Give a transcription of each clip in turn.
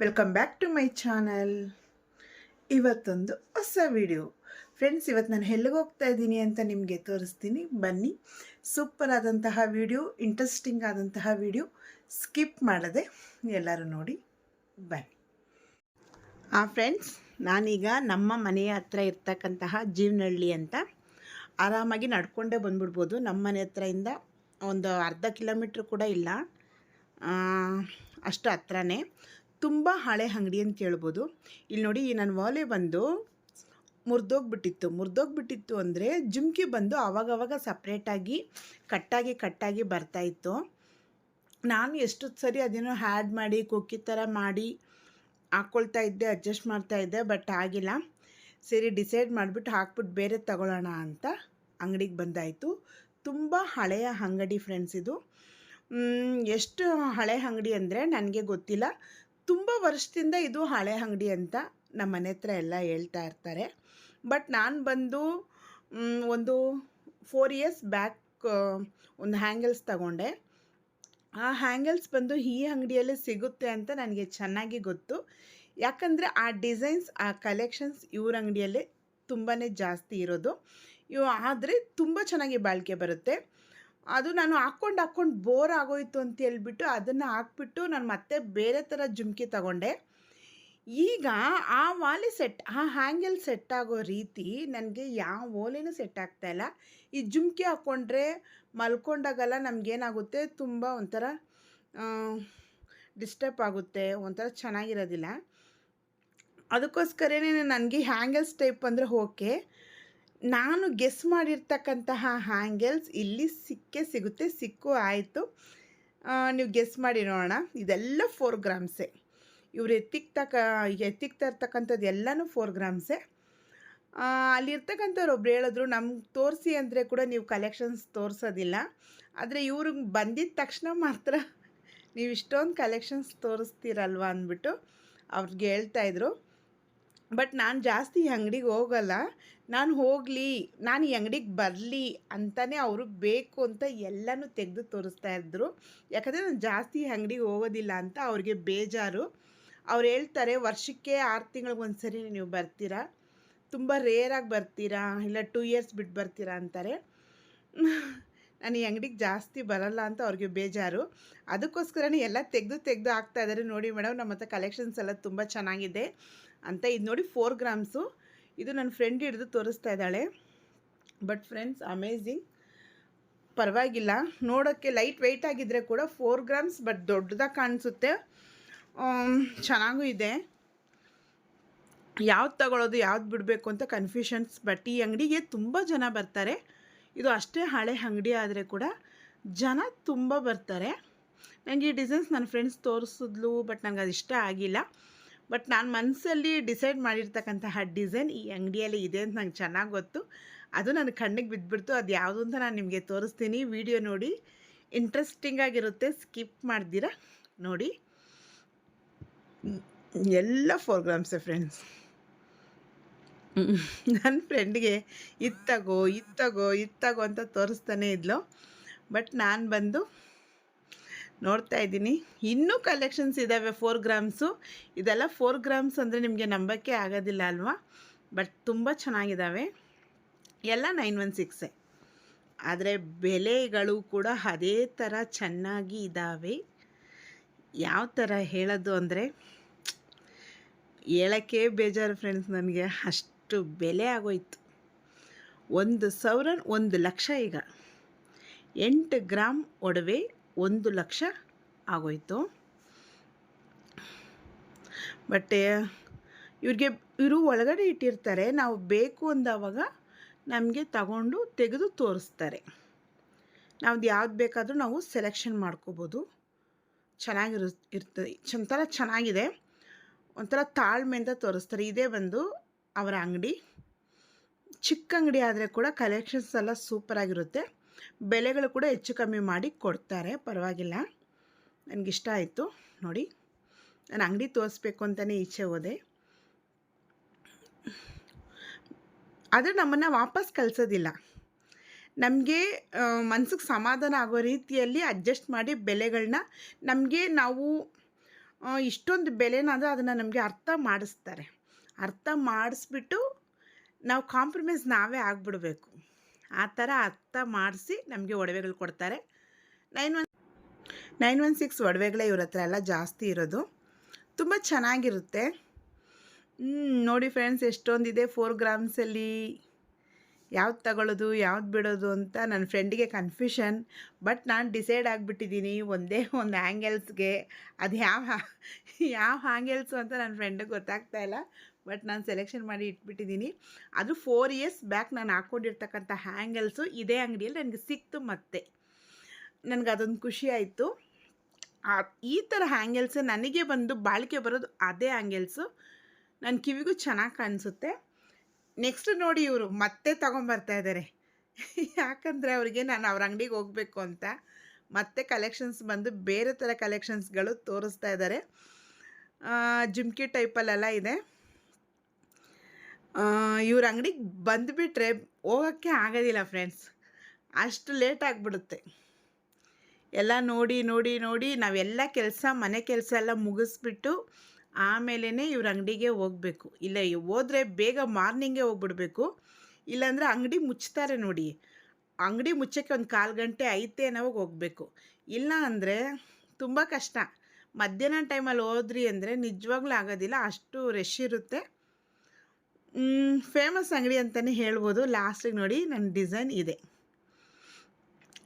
Welcome back to my channel ಇವತ್ತೊಂದು ಹೊಸ video friends ಇವತ್ತು ನಾನು ಎಲ್ಲಿಗೆ ಹೋಗ್ತಾ ಇದ್ದೀನಿ ಅಂತ ನಿಮಗೆ ತೋರಿಸ್ತೀನಿ. ಬನ್ನಿ. ಸೂಪರ್ ಆದಂತಹ ವಿಡಿಯೋ ಇಂಟ್ರೆಸ್ಟಿಂಗ್ ಆದಂತಹ ವಿಡಿಯೋ ಸ್ಕಿಪ್ ಮಾಡದೆ ಎಲ್ಲರೂ ನೋಡಿ ಬನ್ನಿ. ಆ ಫ್ರೆಂಡ್ಸ್ ನಾನೀಗ ನಮ್ಮ ಮನೆಯ ಹತ್ರ ಇರ್ತಕ್ಕಂತಹ ಜೀವನಹಳ್ಳಿ ಅಂತ ಆರಾಮಾಗಿ ನಡ್ಕೊಂಡೇ ಬಂದ್ಬಿಡ್ಬೋದು. ನಮ್ಮ ಮನೆ ಹತ್ರದಿಂದ ಒಂದು ಅರ್ಧ ಕಿಲೋಮೀಟ್ರ್ ಕೂಡ ಇಲ್ಲ. ಅಷ್ಟು ಹತ್ರನೇ. ತುಂಬ ಹಳೆ ಅಂಗಡಿ ಅಂತ ಹೇಳ್ಬೋದು ಇಲ್ಲಿ ನೋಡಿ ನನ್ನ ವಾಲೆ ಬಂದು ಮುರಿದೋಗ್ಬಿಟ್ಟಿತ್ತು. ಮುರಿದೋಗ್ಬಿಟ್ಟಿತ್ತು ಅಂದರೆ ಜುಮ್ಕಿ ಬಂದು ಆವಾಗವಾಗ ಸಪ್ರೇಟಾಗಿ ಕಟ್ಟಾಗಿ ಕಟ್ಟಾಗಿ ಬರ್ತಾಯಿತ್ತು ನಾನು ಎಷ್ಟು ಸರಿ ಅದೇನೋ ಹ್ಯಾಡ್ ಮಾಡಿ ಕೊಕ್ಕಿ ಥರ ಮಾಡಿ ಹಾಕ್ಕೊಳ್ತಾ ಇದ್ದೆ ಅಡ್ಜಸ್ಟ್ ಮಾಡ್ತಾ ಇದ್ದೆ ಬಟ್ ಆಗಿಲ್ಲ. ಸರಿ ಡಿಸೈಡ್ ಮಾಡಿಬಿಟ್ಟು ಹಾಕ್ಬಿಟ್ಟು ಬೇರೆ ತಗೊಳ್ಳೋಣ ಅಂತ ಅಂಗಡಿಗೆ ಬಂದಾಯಿತು. ತುಂಬ ಹಳೆಯ ಅಂಗಡಿ ಫ್ರೆಂಡ್ಸ್ ಇದು. ಎಷ್ಟು ಹಳೆ ಅಂಗಡಿ ಅಂದರೆ ನನಗೆ ಗೊತ್ತಿಲ್ಲ. ತುಂಬ ವರ್ಷದಿಂದ ಇದು ಹಳೆ ಅಂಗಡಿ ಅಂತ ನಮ್ಮ ಮನೆ ಹತ್ರ ಎಲ್ಲ ಹೇಳ್ತಾ ಇರ್ತಾರೆ. ಬಟ್ ನಾನು ಬಂದು ಒಂದು ಫೋರ್ ಇಯರ್ಸ್ ಬ್ಯಾಕ್ ಒಂದು ಹ್ಯಾಂಗಲ್ಸ್ ತಗೊಂಡೆ. ಆ ಹ್ಯಾಂಗಲ್ಸ್ ಬಂದು ಈ ಅಂಗಡಿಯಲ್ಲಿ ಸಿಗುತ್ತೆ ಅಂತ ನನಗೆ ಚೆನ್ನಾಗಿ ಗೊತ್ತು. ಯಾಕಂದರೆ ಆ ಡಿಸೈನ್ಸ್ ಆ ಕಲೆಕ್ಷನ್ಸ್ ಇವ್ರ ಅಂಗಡಿಯಲ್ಲೇ ತುಂಬಾ ಜಾಸ್ತಿ ಇರೋದು. ಇವು ಆದರೆ ತುಂಬ ಚೆನ್ನಾಗಿ ಬಾಳಿಕೆ ಬರುತ್ತೆ. ಅದು ನಾನು ಹಾಕ್ಕೊಂಡು ಹಾಕ್ಕೊಂಡು ಬೋರ್ ಆಗೋಯ್ತು ಅಂತ ಹೇಳ್ಬಿಟ್ಟು ಅದನ್ನು ಹಾಕ್ಬಿಟ್ಟು ನಾನು ಮತ್ತೆ ಬೇರೆ ಥರ ಜುಮ್ಕಿ ತಗೊಂಡೆ. ಈಗ ಆ ವಾಲಿ ಸೆಟ್ ಆ ಹ್ಯಾಂಗಲ್ ಸೆಟ್ ಆಗೋ ರೀತಿ ನನಗೆ ಯಾವ ಓಲೆನೂ ಸೆಟ್ ಆಗ್ತಾ ಇಲ್ಲ. ಈ ಜುಮ್ಕಿ ಹಾಕ್ಕೊಂಡ್ರೆ ಮಲ್ಕೊಂಡಾಗೆಲ್ಲ ನಮಗೇನಾಗುತ್ತೆ? ತುಂಬ ಒಂಥರ ಡಿಸ್ಟರ್ಬ್ ಆಗುತ್ತೆ, ಒಂಥರ ಚೆನ್ನಾಗಿರೋದಿಲ್ಲ. ಅದಕ್ಕೋಸ್ಕರನೇ ನನಗೆ ಹ್ಯಾಂಗಲ್ಸ್ ಟೈಪ್ ಅಂದರೆ ಓಕೆ. ನಾನು ಗೆಸ್ ಮಾಡಿರ್ತಕ್ಕಂತಹ ಹ್ಯಾಂಗಲ್ಸ್ ಇಲ್ಲಿ ಸಿಕ್ಕೇ ಸಿಗುತ್ತೆ, ಸಿಕ್ಕು ಆಯಿತು. ನೀವು ಗೆಸ್ ಮಾಡಿ ನೋಡೋಣ. ಇದೆಲ್ಲ ಫೋರ್ ಗ್ರಾಮ್ಸೇ ಇವ್ರು ಎತ್ತಿಕ್ ಎತ್ತಿಕ್ತಾ ಇರ್ತಕ್ಕಂಥದ್ದು ಎಲ್ಲನೂ ಫೋರ್ ಗ್ರಾಮ್ಸೇ ಅಲ್ಲಿರ್ತಕ್ಕಂಥವ್ರು ಒಬ್ರು ಹೇಳಿದ್ರು ನಮ್ಗೆ ತೋರಿಸಿ ಅಂದರೆ ಕೂಡ ನೀವು ಕಲೆಕ್ಷನ್ಸ್ ತೋರಿಸೋದಿಲ್ಲ. ಆದರೆ ಇವ್ರಿಗೆ ಬಂದಿದ್ದ ತಕ್ಷಣ ಮಾತ್ರ ನೀವು ಇಷ್ಟೊಂದು ಕಲೆಕ್ಷನ್ಸ್ ತೋರಿಸ್ತೀರಲ್ವ ಅಂದ್ಬಿಟ್ಟು ಅವ್ರಿಗೆ ಹೇಳ್ತಾಯಿದ್ರು ಬಟ್ ನಾನು ಜಾಸ್ತಿ ಈ ಅಂಗಡಿಗೆ ಹೋಗಲ್ಲ. ನಾನು ಹೋಗಲಿ, ನಾನು ಈ ಅಂಗಡಿಗೆ ಬರಲಿ ಅಂತಲೇ ಅವರು ಬೇಕು ಅಂತ ಎಲ್ಲನೂ ತೆಗೆದು ತೋರಿಸ್ತಾ ಇದ್ದರು ಯಾಕಂದರೆ ನಾನು ಜಾಸ್ತಿ ಈ ಅಂಗಡಿಗೆ ಹೋಗೋದಿಲ್ಲ ಅಂತ ಅವ್ರಿಗೆ ಬೇಜಾರು. ಅವ್ರು ಹೇಳ್ತಾರೆ, ವರ್ಷಕ್ಕೆ ಆರು ತಿಂಗಳಿಗೆ ಒಂದು ಸರಿ ನೀವು ಬರ್ತೀರಾ? ತುಂಬ ರೇರಾಗಿ ಬರ್ತೀರಾ? ಇಲ್ಲ ಟೂ ಇಯರ್ಸ್ ಬಿಟ್ಟು ಬರ್ತೀರಾ ಅಂತಾರೆ. ನಾನು ಈ ಅಂಗಡಿಗೆ ಜಾಸ್ತಿ ಬರಲ್ಲ ಅಂತ ಅವ್ರಿಗೆ ಬೇಜಾರು. ಅದಕ್ಕೋಸ್ಕರನೇ ಎಲ್ಲ ತೆಗೆದು ತೆಗೆದು ಹಾಕ್ತಾ ಇದ್ದಾರೆ ನೋಡಿ ಮೇಡಮ್ ನಮ್ಮ ಹತ್ರ ಕಲೆಕ್ಷನ್ಸ್ ಎಲ್ಲ ತುಂಬ ಚೆನ್ನಾಗಿದೆ. ಅಂತ ಇದು ನೋಡಿ ಫೋರ್ ಗ್ರಾಮ್ಸು ಇದು ನನ್ನ ಫ್ರೆಂಡ್ ಹಿಡಿದು ತೋರಿಸ್ತಾ ಇದ್ದಾಳೆ. ಬಟ್ ಫ್ರೆಂಡ್ಸ್ ಅಮೇಝಿಂಗ್ ಪರವಾಗಿಲ್ಲ. ನೋಡೋಕ್ಕೆ ಲೈಟ್ ವೆಯ್ಟ್ ಆಗಿದ್ದರೆ ಕೂಡ ಫೋರ್ ಗ್ರಾಮ್ಸ್ ಬಟ್ ದೊಡ್ಡದಾಗಿ ಕಾಣಿಸುತ್ತೆ. ಚೆನ್ನಾಗೂ ಇದೆ. ಯಾವ್ದು ತಗೊಳ್ಳೋದು ಯಾವ್ದು ಬಿಡಬೇಕು ಅಂತ ಕನ್ಫ್ಯೂಷನ್ಸ್ ಬಟ್ ಈ ಅಂಗಡಿಗೆ ತುಂಬ ಜನ ಬರ್ತಾರೆ. ಇದು ಅಷ್ಟೇ ಹಳೆ ಅಂಗಡಿ ಆದರೆ ಕೂಡ ಜನ ತುಂಬ ಬರ್ತಾರೆ. ನನಗೆ ಈ ಡಿಸೈನ್ಸ್ ನನ್ನ ಫ್ರೆಂಡ್ಸ್ ತೋರಿಸಿದ್ಲು ಬಟ್ ನನಗೆ ಅದು ಇಷ್ಟ ಆಗಿಲ್ಲ. ಬಟ್ ನಾನು ಮನಸ್ಸಲ್ಲಿ ಡಿಸೈಡ್ ಮಾಡಿರ್ತಕ್ಕಂತಹ ಡಿಸೈನ್ ಈ ಅಂಗಡಿಯಲ್ಲಿ ಇದೆ ಅಂತ ನಂಗೆ ಚೆನ್ನಾಗಿ ಗೊತ್ತು. ಅದು ನನ್ನ ಕಣ್ಣಿಗೆ ಬಿದ್ದುಬಿಡ್ತು ಅದು ಯಾವುದು ಅಂತ ನಾನು ನಿಮಗೆ ತೋರಿಸ್ತೀನಿ. ವಿಡಿಯೋ ನೋಡಿ. ಇಂಟ್ರೆಸ್ಟಿಂಗ್ ಆಗಿರುತ್ತೆ. ಸ್ಕಿಪ್ ಮಾಡ್ದಿರ? ನೋಡಿ. ಎಲ್ಲ ಫೋರ್ ಗ್ರಾಮ್ಸೆ ಫ್ರೆಂಡ್ಸ್ ನನ್ನ ಫ್ರೆಂಡ್ಗೆ ಇತ್ತಗೋ ಇತ್ತಗೋ ಇತ್ತಗೋ ಅಂತ ತೋರಿಸ್ತಾನೆ ಇದ್ಲು. ಬಟ್ ನಾನು ಬಂದು ನೋಡ್ತಾ ಇದ್ದೀನಿ. ಇನ್ನೂ ಕಲೆಕ್ಷನ್ಸ್ ಇದ್ದಾವೆ ಫೋರ್ ಗ್ರಾಮ್ಸು ಇದೆಲ್ಲ ಫೋರ್ ಗ್ರಾಮ್ಸ್ ಅಂದರೆ ನಿಮಗೆ ನಂಬಕ್ಕೆ ಆಗೋದಿಲ್ಲ ಅಲ್ವಾ? ಬಟ್ ತುಂಬ ಚೆನ್ನಾಗಿದ್ದಾವೆ ಎಲ್ಲ ನೈನ್ ಒನ್ ಸಿಕ್ಸೆ ಆದರೆ ಬೆಲೆಗಳು ಕೂಡ ಅದೇ ಥರ ಚೆನ್ನಾಗಿ ಇದ್ದಾವೆ ಯಾವ ಥರ ಹೇಳೋದು ಅಂದರೆ, ಹೇಳೋಕ್ಕೆ ಬೇಜಾರು ಫ್ರೆಂಡ್ಸ್ ನನಗೆ. ಅಷ್ಟು ಬೆಲೆ ಆಗೋಯ್ತು. ಒಂದು ಸಾವಿರ, ಒಂದು ಲಕ್ಷ ಈಗ. ಎಂಟು ಗ್ರಾಮ್ ಒಡವೆ ಒಂದು ಲಕ್ಷ ಆಗೋಯ್ತು. ಬಟ್ ಇವ್ರಿಗೆ, ಇವರು ಒಳಗಡೆ ಇಟ್ಟಿರ್ತಾರೆ. ನಾವು ಬೇಕು ಅಂದವಾಗ ನಮಗೆ ತಗೊಂಡು ತೆಗೆದು ತೋರಿಸ್ತಾರೆ. ನಾವು ಯಾವ್ದು ಬೇಕಾದರೂ ನಾವು ಸೆಲೆಕ್ಷನ್ ಮಾಡ್ಕೋಬೋದು. ಚೆನ್ನಾಗಿರು, ಇರ್ತದೆ. ಒಂಥರ ಚೆನ್ನಾಗಿದೆ. ಒಂಥರ ತಾಳ್ಮೆಯಿಂದ ತೋರಿಸ್ತಾರೆ. ಇದೇ ಬಂದು ಅವರ ಅಂಗಡಿ. ಚಿಕ್ಕ ಅಂಗಡಿ ಆದರೆ ಕೂಡ ಕಲೆಕ್ಷನ್ಸ್ ಎಲ್ಲ ಸೂಪರಾಗಿರುತ್ತೆ ಬೆಲೆಗಳು ಕೂಡ ಹೆಚ್ಚು ಕಮ್ಮಿ ಮಾಡಿ ಕೊಡ್ತಾರೆ. ಪರವಾಗಿಲ್ಲ. ನನಗಿಷ್ಟ ಆಯಿತು. ನೋಡಿ. ನಾನು ಅಂಗಡಿ ತೋರಿಸ್ಬೇಕು ಅಂತಲೇ ಈಚೆ ಹೋದೆ. ಆದರೆ ನಮ್ಮನ್ನು ವಾಪಸ್ ಕಳಿಸೋದಿಲ್ಲ. ನಮಗೆ ಮನಸ್ಸಿಗೆ ಸಮಾಧಾನ ಆಗೋ ರೀತಿಯಲ್ಲಿ ಅಡ್ಜಸ್ಟ್ ಮಾಡಿ ಬೆಲೆಗಳನ್ನ ನಮಗೆ ನಾವು ಇಷ್ಟೊಂದು ಬೆಲೆನಾದರೂ ಅದನ್ನು ನಮಗೆ ಅರ್ಥ ಮಾಡಿಸ್ತಾರೆ. ಅರ್ಥ ಮಾಡಿಸ್ಬಿಟ್ಟು ನಾವು ಕಾಂಪ್ರಮೈಸ್ ನಾವೇ ಆಗಿಬಿಡ್ಬೇಕು. ಆ ಥರ ಅರ್ಥ ಮಾಡಿಸಿ ನಮಗೆ ಒಡವೆಗಳು ಕೊಡ್ತಾರೆ. Nine one nine one six ಒಡವೆಗಳೇ ಇವ್ರ ಹತ್ರ ಎಲ್ಲ ಜಾಸ್ತಿ ಇರೋದು. ತುಂಬ ಚೆನ್ನಾಗಿರುತ್ತೆ. ನೋಡಿ ಫ್ರೆಂಡ್ಸ್, ಎಷ್ಟೊಂದಿದೆ ಫೋರ್ ಗ್ರಾಮ್ಸಲ್ಲಿ. ಯಾವ್ದು ತಗೊಳ್ಳೋದು, ಯಾವ್ದು ಬಿಡೋದು ಅಂತ ನನ್ನ ಫ್ರೆಂಡಿಗೆ ಕನ್ಫ್ಯೂಷನ್. ಬಟ್ ನಾನು ಡಿಸೈಡ್ ಆಗಿಬಿಟ್ಟಿದ್ದೀನಿ ಒಂದೇ ಒಂದು ಆ್ಯಂಗಲ್ಸ್ಗೆ ಅದು ಯಾವ ಯಾವ ಆ್ಯಂಗಲ್ಸು ಅಂತ ನನ್ನ ಫ್ರೆಂಡಿಗೆ ಗೊತ್ತಾಗ್ತಾ ಇಲ್ಲ. ಬಟ್ ನಾನು ಸೆಲೆಕ್ಷನ್ ಮಾಡಿ ಇಟ್ಬಿಟ್ಟಿದ್ದೀನಿ ಅದು ಫೋರ್ ಇಯರ್ಸ್ ಬ್ಯಾಕ್ ನಾನು ಹಾಕ್ಕೊಂಡಿರ್ತಕ್ಕಂಥ ಹ್ಯಾಂಗಲ್ಸು ಇದೇ ಅಂಗಡಿಯಲ್ಲಿ ನನಗೆ ಸಿಕ್ತು ಮತ್ತೆ. ನನಗೆ ಅದೊಂದು ಖುಷಿ ಆಯಿತು. ಈ ಥರ ಹ್ಯಾಂಗಲ್ಸ್ ನನಗೆ ಬಂದು ಬಾಳಿಕೆ ಬರೋದು ಅದೇ ಹ್ಯಾಂಗಲ್ಸು ನನ್ನ ಕಿವಿಗೂ ಚೆನ್ನಾಗಿ ಕಾಣಿಸುತ್ತೆ. ನೆಕ್ಸ್ಟ್ ನೋಡಿ ಇವರು ಮತ್ತೆ ತೊಗೊಂಬರ್ತಾ ಇದ್ದಾರೆ ಯಾಕಂದರೆ ಅವರಿಗೆ ನಾನು ಅವ್ರ ಅಂಗಡಿಗೆ ಹೋಗಬೇಕು ಅಂತ ಮತ್ತೆ ಕಲೆಕ್ಷನ್ಸ್ ಬಂದು ಬೇರೆ ಥರ ಕಲೆಕ್ಷನ್ಸ್ಗಳು ತೋರಿಸ್ತಾ ಇದ್ದಾರೆ ಜುಮ್ಕಿ ಟೈಪಲ್ಲೆಲ್ಲ ಇದೆ. ಇವ್ರ ಅಂಗಡಿಗೆ ಬಂದುಬಿಟ್ರೆ ಹೋಗೋಕ್ಕೆ ಆಗೋದಿಲ್ಲ ಫ್ರೆಂಡ್ಸ್. ಅಷ್ಟು ಲೇಟ್ ಆಗಿಬಿಡುತ್ತೆ. ಎಲ್ಲ ನೋಡಿ ನೋಡಿ ನೋಡಿ ನಾವೆಲ್ಲ ಕೆಲಸ, ಮನೆ ಕೆಲಸ ಎಲ್ಲ ಮುಗಿಸ್ಬಿಟ್ಟು ಆಮೇಲೆ ಇವ್ರ ಅಂಗಡಿಗೆ ಹೋಗಬೇಕು. ಇಲ್ಲ ಹೋದರೆ ಬೇಗ ಮಾರ್ನಿಂಗೇ ಹೋಗ್ಬಿಡ್ಬೇಕು. ಇಲ್ಲಾಂದರೆ ಅಂಗಡಿ ಮುಚ್ತಾರೆ ನೋಡಿ. ಅಂಗಡಿ ಮುಚ್ಚೋಕ್ಕೆ ಒಂದು ಕಾಲು ಗಂಟೆ ಐತೆ ಅನ್ನೋವಾಗ ಹೋಗಬೇಕು. ಇಲ್ಲ ಅಂದರೆ ತುಂಬ ಕಷ್ಟ. ಮಧ್ಯಾಹ್ನ ಟೈಮಲ್ಲಿ ಹೋದ್ರಿ ಅಂದರೆ ನಿಜವಾಗ್ಲೂ ಆಗೋದಿಲ್ಲ. ಅಷ್ಟು ರಶ್ ಇರುತ್ತೆ. ಫೇಮಸ್ ಅಂಗಡಿ ಅಂತಲೇ ಹೇಳ್ಬೋದು. ಲಾಸ್ಟಿಗೆ ನೋಡಿ ನನ್ನ ಡಿಸೈನ್ ಇದೆ.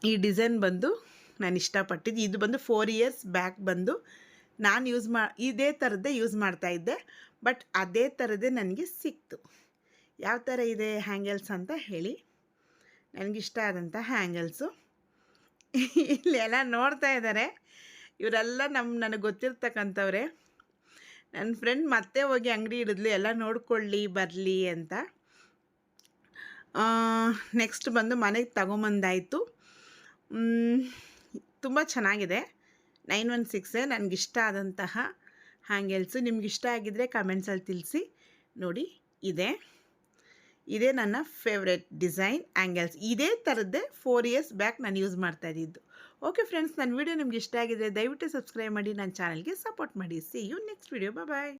ಈ ಡಿಸೈನ್ ಬಂದು ನಾನು ಇಷ್ಟಪಟ್ಟಿದ್ದು. ಇದು ಬಂದು ಫೋರ್ ಇಯರ್ಸ್ ಬ್ಯಾಕ್ ಬಂದು ನಾನು ಯೂಸ್ ಮಾ, ಇದೇ ಥರದ್ದೇ ಯೂಸ್ ಮಾಡ್ತಾ ಇದ್ದೆ. ಬಟ್ ಅದೇ ಥರದ್ದೇ ನನಗೆ ಸಿಕ್ತು. ಯಾವ ಥರ ಇದೆ ಹ್ಯಾಂಗಲ್ಸ್ ಅಂತ ಹೇಳಿ. ನನಗಿಷ್ಟ ಆದಂಥ ಹ್ಯಾಂಗಲ್ಸು. ಇಲ್ಲೆಲ್ಲ ನೋಡ್ತಾ ಇದ್ದಾರೆ ಇವರೆಲ್ಲ ನಮ್ಮ ನನಗೆ ಗೊತ್ತಿರ್ತಕ್ಕಂಥವ್ರೆ. ನನ್ನ ಫ್ರೆಂಡ್ ಮತ್ತೆ ಹೋಗಿ ಅಂಗಡಿ ಹಿಡಿದ್ಲು, ಎಲ್ಲ ನೋಡ್ಕೊಳ್ಳಿ, ಬರಲಿ ಅಂತ. ನೆಕ್ಸ್ಟ್ ಬಂದು ಮನೆಗೆ ತಗೊಂಬಂದಾಯಿತು. ತುಂಬ ಚೆನ್ನಾಗಿದೆ. ನೈನ್ ಒನ್ ಸಿಕ್ಸೇ ನನಗಿಷ್ಟ ಆದಂತಹ ಹ್ಯಾಂಗೆಲ್ಸು. ನಿಮ್ಗೆ ಇಷ್ಟ ಆಗಿದ್ದರೆ ಕಮೆಂಟ್ಸಲ್ಲಿ ತಿಳಿಸಿ. ನೋಡಿ, ಇದೆ. ಇದೇ ನನ್ನ ಫೇವ್ರೆಟ್ ಡಿಸೈನ್ ಆ್ಯಂಗಲ್ಸ್ ಇದೇ ಥರದ್ದೇ ಫೋರ್ ಇಯರ್ಸ್ ಬ್ಯಾಕ್ ನಾನು ಯೂಸ್ ಮಾಡ್ತಾ ಇದ್ದಿದ್ದು. ಓಕೆ ಫ್ರೆಂಡ್ಸ್ ನನ್ನ ವಿಡಿಯೋ ನಿಮ್ಗೆ ಇಷ್ಟ ಆಗಿದೆ, ದಯವಿಟ್ಟು ಸಬ್ಸ್ಕ್ರೈಬ್ ಮಾಡಿ, ನನ್ನ ಚಾನಲ್ಗೆ ಸಪೋರ್ಟ್ ಮಾಡಿ. See you next video bye